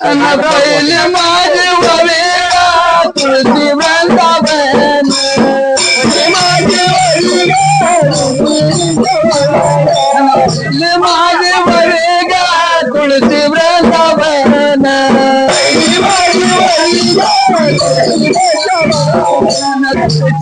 अन पहिले माझे वडिला तुळशी वृंदावन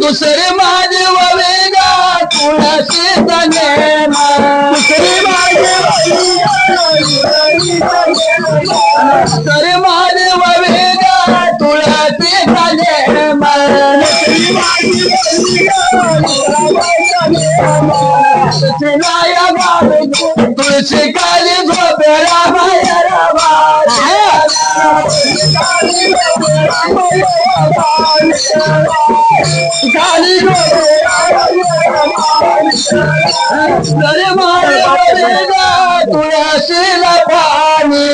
दुसरे माझे वेगा तुळशी सने दुसरे माझे दुसरे माझे वेगा तुळशी सने तुळशी काली झोपे रामाय रामा तुळशीला पाणी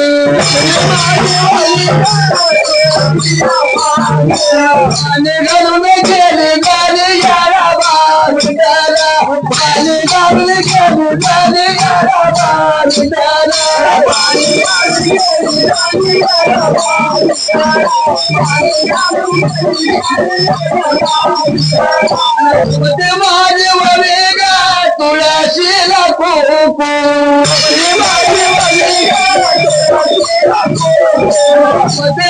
पाणी घालून गेली गाली यारा बाजारा पाणी घालून गेली गाली यारा बाजारा ते माझे वरेगा तुळशीला कुकू ते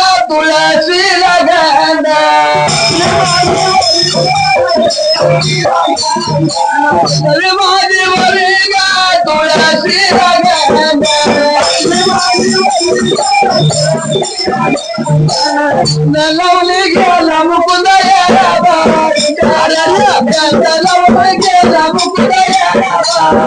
गेली सकूया मुलवली गेली सकूया माझे वरेगा तुळशी लगाना अरे माझे वरेगा तुळशी लगाना लवली गेला मुकुंदया लवली गेला मुकुंदया Mamãe,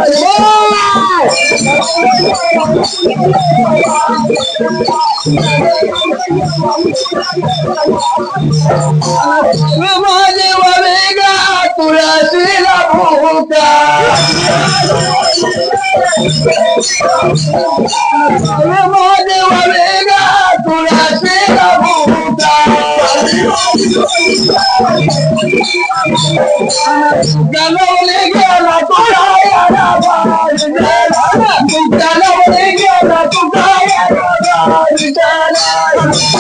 é amiga, cura-se na boca. Mamãe, amiga, cura-se na boca. গেল গেল তোরা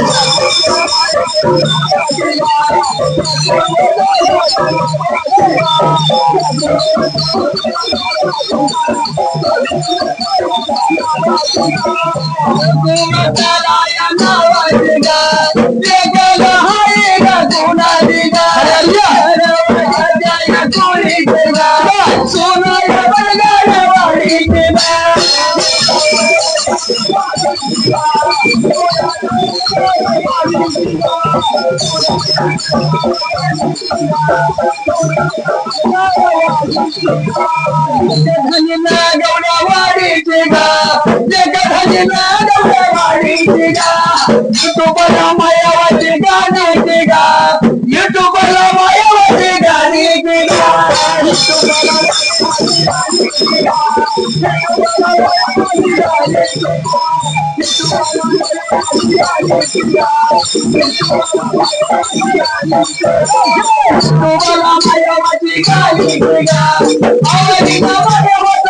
गा शकुवताला या युट्यूबला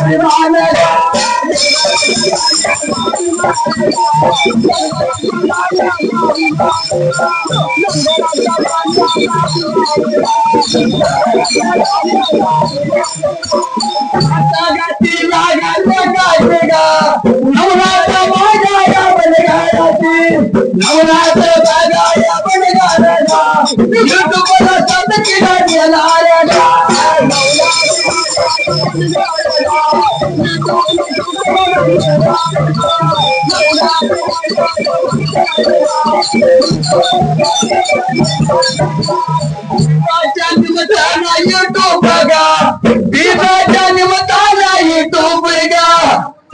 अभिमान गा नवनाथ माझ्या नवनाथ माझ्या या बलगाराचा युट्यूबला संत किडा गेला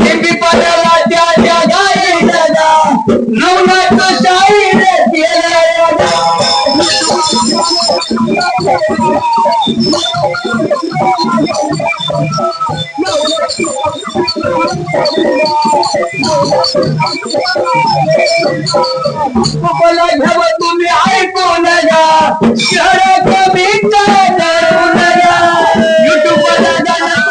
गा बिबाच्या निमित्तानं युट्यूब बघा बिबाच्या निमित्तानं युट्यूब बघा तुम्ही ऐकून गा शहर कमी करून गा युट्यूबला गाणं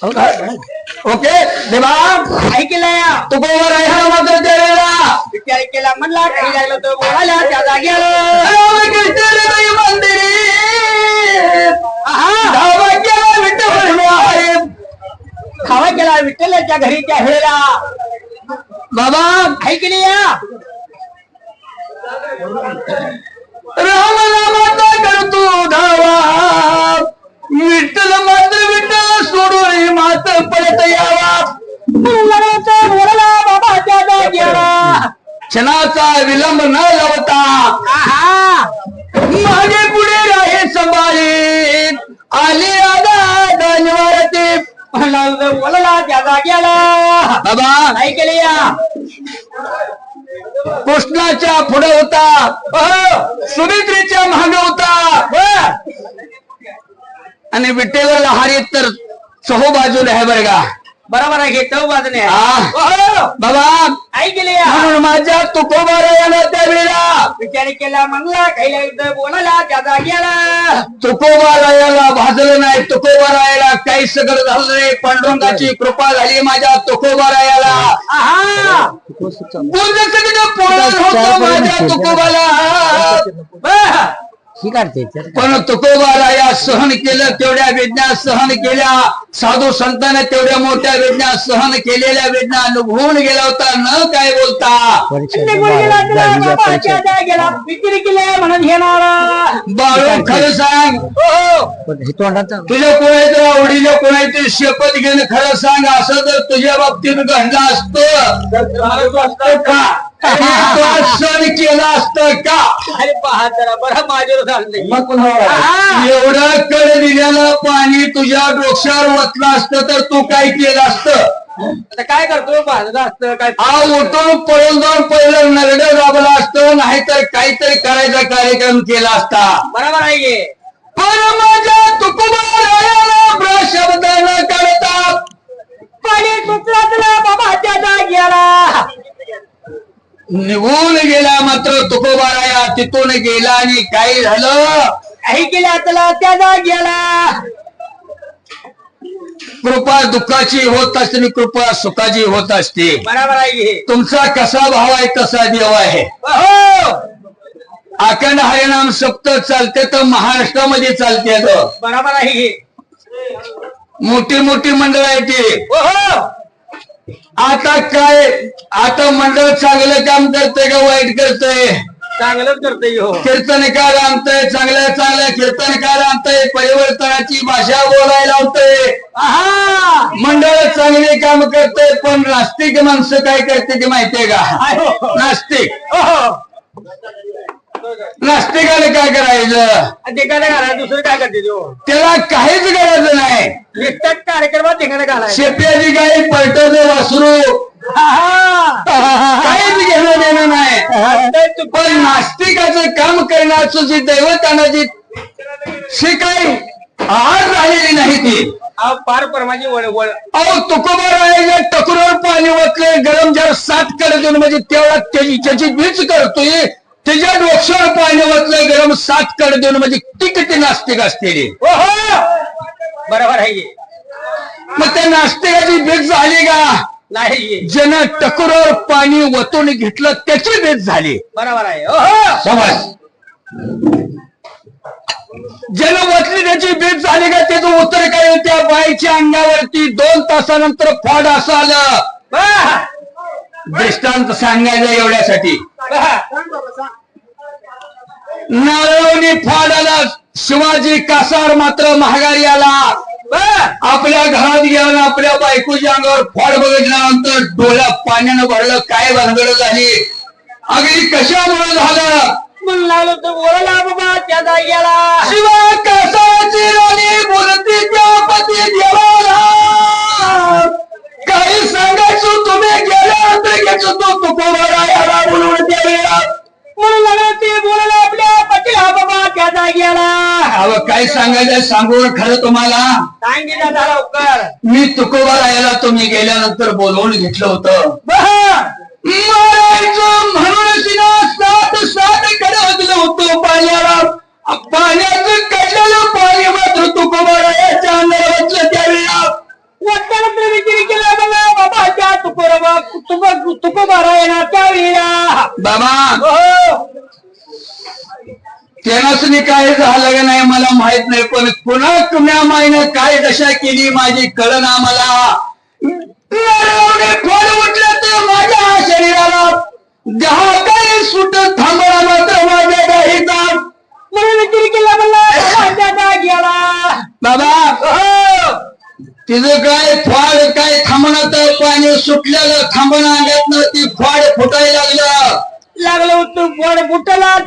ओके देवा ऐकलंय तू कोवर आहे हा मात्र तेरेला विचार केला म्हणला काही लागलं तर बोलायला त्या जागेला खावा केला विठ्ठलाच्या घरी त्या वेळेला. बाबा ऐकली या? राम नामाचा करतो धावा. विठ्ठल मात्र विठ्ठल सोडून मात पडत यावा. बोलला बाबाच्या जागेला क्षणाचा विलंब न लावता. मागे पुढे राहे संभाळी आली म्हणला बोलला त्या जागेला बाबा ऐकली या कृष्णाच्या पुढे होता सुमित्रेच्या मागे होता आणि विठ्ठल लहारी तर चहो बाजूला आहे बरं का बरोबर आहे घेतो बाजूने आ. ओहो, बाबा आई गेली म्हणून माझ्या तुकोबारा याला त्यावेळेला विचार केला म्हणला खायला युद्ध बोलायला त्याचा गेला. तुकोबारा याला भाजलं नाही. तुकोबारा याला काही सगळं झालं नाही. पांडुरंगाची कृपा झाली माझ्या तुकोबारा याला. आहा. गुंजसकडे पोळण होतं माझ्या तुकोबाला बरं. ही काढते पण तुकोबाला या सहन केलं तेवढ्या वेदना सहन केल्या. साधू संतांना तेवढ्या मोठ्या वेदना सहन केलेल्या वेदना अनुभवून गेला होता न काय बोलता? बाळू खरं सांग. तुझ्या कोणाच्या आवडीने कोणाची शपथ घेणं खरं सांग असं जर तुझ्या बाबतीत घडलं असतं का? सण केला असतं का? अरे पहा जरा बरं माझ्यावर झालं मग पुन्हा. एवढं कड दिलेलं पाणी तुझ्या डोक्यावर वतलं असतं तर तू काय केलं असतं? आता काय करतो भाजलं असतं काय हा उठून पळून जाऊन पहिलं नरड दाबलं असतं नाहीतर काहीतरी करायचा कार्यक्रम केला असता. बरोबर आहे की? पण माझ्या तुकुमार शब्द न करता पाणी तुला बाबा त्याचा गेला. निघून गेला मात्र तुकोबाराया. तिथून गेला आणि काय झालं? काही केल्या तुला त्याचा गेला. कृपा दुःखाची होत असते आणि कृपा सुखाची होत असते. बरोबर आहे तुमचा कसा भाव आहे तसा देव आहे. अखंड हरिनाम सप्त चालते तर महाराष्ट्रामध्ये चालते. बरोबर आहे मोठी मोठी मंडळ आहे ती. आता काय? आता मंडळ चांगलं काम करतंय का वाईट करतंय? चांगलंच करतोय हो. कीर्तनकार आणतंय चांगल्या चांगल्या कीर्तनकार आणतंय परिवर्तनाची भाषा बोलायला आहा! मंडळ चांगले काम करतंय पण नास्तिक माणसं काय करते ते माहितीये का? आहे हो. नास्तिक. हो. नास्तिकाने काय करायचं? ते काय घाला दुसरं काय करते तो? त्याला काहीच गरज नाही. निष्ठा कार्यक्रमात ठिकाणी घालाय शेप्याची गाई पलटवते वासरू. काहीच घेणं देणं नाही. पण नास्तिकाचं काम करण्याचं जे दैवतानं जी शिकाई आज राहिलेली नाही ती. पार परमाची वळ वळ अहो तुकोबा राहायचं टकुरावर पाणी ओतले गरम जर सात कर देऊन म्हणजे तेवढा त्याची त्याची बीच करतोय. त्याच्या डोक्यावर पाणी ओतलं गरम सात कर देऊन म्हणजे ती किती नास्तिक असते हो हो बरोबर आहे की? मग त्या नास्तिकाची बीज झाली का? नाही. ज्यानं टकुरावर पाणी वतून घेतलं त्याची बीज झाली. बरोबर आहे. समज ज्यानं वतली त्याची बीज झाली का? त्याचं उत्तर काय त्या बाईच्या अंगावरती दोन तासानंतर फॉड असं आलं. दृष्टांत सांगायचं एवढ्यासाठी. नारळवणी फॉड आला शिवाजी कासार मात्र महागारी आला. आपल्या घरात गेला आपल्या बायकोच्या अंगावर फॉड बघितल्यानंतर डोळ्यात पाण्यानं भरलं काय भानगड झाली? अगदी कशामुळे झालं? तर बोलायला बाबा त्याचा गेला. शिवा कसाची राणी बोलती त्या पती देवाला. काही सांगायचं तुम्ही गेल्यानंतर घ्यायचं तो तुकोबारा याला बोलवून लागलो ते बोलायला आपल्या पती हा बाबा त्याचा गेला अहो काय सांगायचं सांगून खरं तुम्हाला? सांगितलं झाला मी तुकोबारा याला तुम्ही गेल्यानंतर बोलवून घेतलं होतं. बारा येणार बाबा हो. त्यानंच काय झालं का नाही मला माहीत नाही पण पुन्हा तुम्या माईनं काय दशा केली माझी आम्हाला? नरवणे फळ उठलं तर माझ्या शरीराला. दहा काही सुट थांबला मात्र माझ्या गाईचा म्हणून विचार केला म्हणला? गेला बाबा हो. तिचं काय फाड सुटलेलं थांबणं अंगातनं ती फाड फुटायला लागलं. लागलो तू पोड फुटला लागलो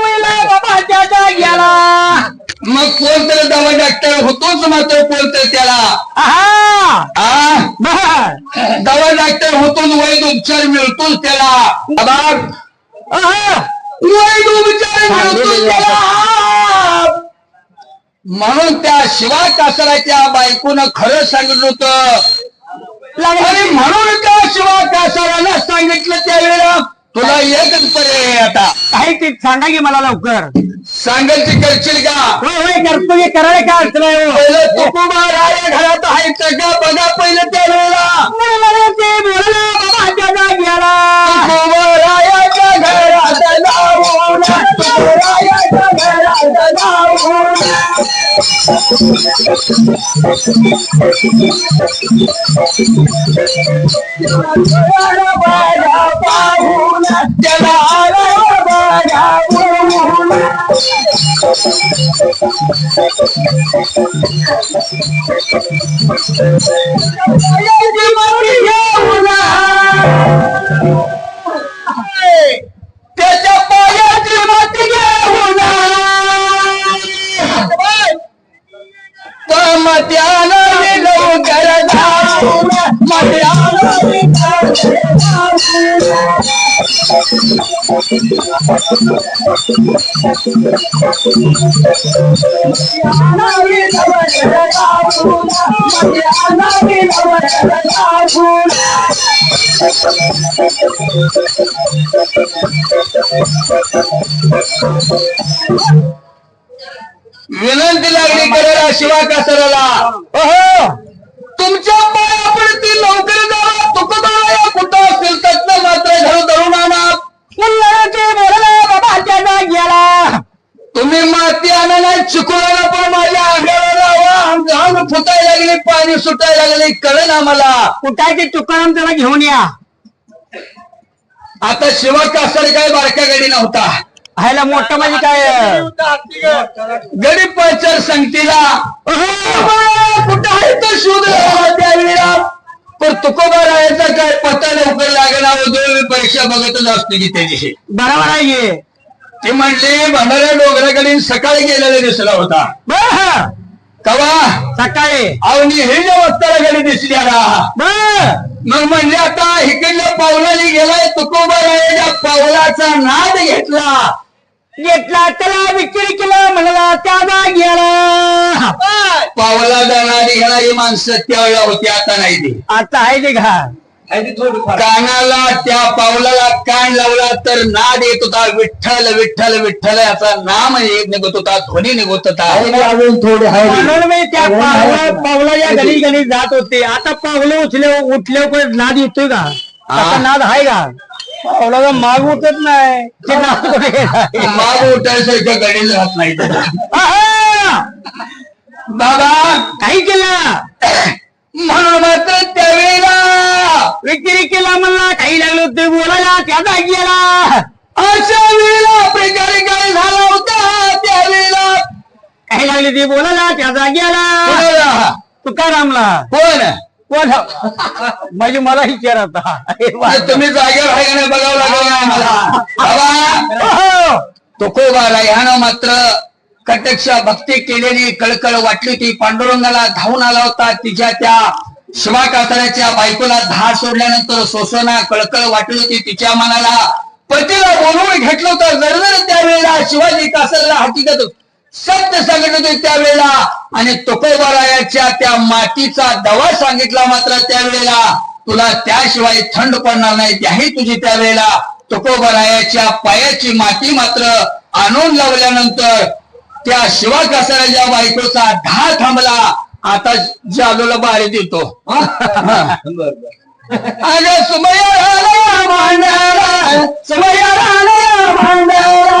वेळेला बाबा त्याचा गेला मग कोण तर दवा डॉक्टर होतोच मात्र कोण तर त्याला. आहा! आ? बर. दवा डॉक्टर होतोच वैद उपचार मिळतोच त्याला. बाबा आहा! उपचार मिळतो त्याला. म्हणून त्या शिवा कासाराच्या बायकोनं खरं सांगितलं होतं. आणि म्हणून त्या शिवा कासारानं सांगितलं त्यावेळेला. तुला एकच पर्याय आता. काही ते सांगा की मला लवकर. सांगेल ते करशील का? होय होय करतो की करायला काय अडचण आहे हो? पहिलं तुकोबा राया घरात आहे का? बघा पहिलं त्यावेळेला. मला ते बोलला बाबा त्याचा गेला तुकोबरायाच्या घरात Jangan lupa विनंती लागली करायला शिवा कासराला ओहो तुमच्या पाया पडतील लवकर जावा तुकोबाया कुठं असतील तज्ञ मात्र घर धरून आणा मला ते बोलला बाबा त्याचा गेला तुम्ही माती आणा नाही चिकोळाला पण माझ्या अंगाला लावा अंग अंग फुटायला लागली पाणी सुटायला लागले कळेल आम्हाला. कुठाय ते तुकाराम त्याला घेऊन या. आता शिवा कासर काय बारक्या गडी नव्हता. ह्याला मोठं म्हणजे काय? गडी पंचर संगतीला. कुठं आहे तर शोध? लावा त्यावेळेला पण तुकोबा राहायचा काय पत्ता लवकर दोन परीक्षा बघतच असते की त्याची. बरोबर आहे. ते म्हणले भंडाऱ्या डोंगराकडे सकाळी गेलेला दिसला होता. बर. कवा? सकाळी. अवनी हे गडी दिसली मग म्हणले आता इकडल्या पावलाने गेलाय तुकोबा राहायच्या पावलाचा नाद घेतला. घेतला त्याला विक्री केलं म्हणला त्याचा गेला पावला जाणारी घेणारी माणसं त्यावेळेला होती आता नाही ती. आता आहे ते घा कानाला त्या पावलाला कान लावला तर नाद येत होता. विठ्ठल विठ्ठल विठ्ठल याचा नाम येत निघत होता. ध्वनी निघत होता. अजून थोडे म्हणून मी त्या पावला पावलाच्या गली गली जात होते. आता पावलं उचले उठले कोण नाद येतोय का? आता नाद आहे का? पावलाचा माग उठत नाही. ते नाद? माग उठायसारखं गडील राहत नाही! बाबा! काही केला? म्हणून मात्र त्यावेळेला विक्री केला म्हणला काही लागलो ते बोलायला त्याचा गेला अशा वेळेला प्रकारे काय झाला होता. त्यावेळेला काही लागली ते बोलायला त्याचा गेला? तुकारामला. कोण? कोण? म्हणजे मला विचार आता. तुम्ही जागेवर आहे का नाही बघावं लागेल ना आम्हाला. बाबा अहो! तुकोबाला ह्यानं मात्र कटक्ष भक्ती केलेली कळकळ वाटली होती पांडुरंगाला धावून आला होता. तिच्या त्या शिवा कातऱ्याच्या बायकोला धार सोडल्यानंतर सोसना कळकळ वाटली होती. तिच्या मनाला पतीला बोलवून घेतलं होतं. जर त्यावेळेला शिवाजी कासरला हकीकत सत्य सांगितलं होते त्यावेळेला. आणि तुकोबारायाच्या त्या मातीचा दवा सांगितला मात्र त्यावेळेला तुला त्याशिवाय थंड पडणार नाही. त्याही तुझी त्यावेळेला तुकोबरायाच्या पायाची माती मात्र आणून लावल्यानंतर त्या शिवा कासाराच्या बायकोचा ढा थांबला. आता जालूला बारी देतो. अग सुमया राहिला भांडारा. सुमया भांडारा.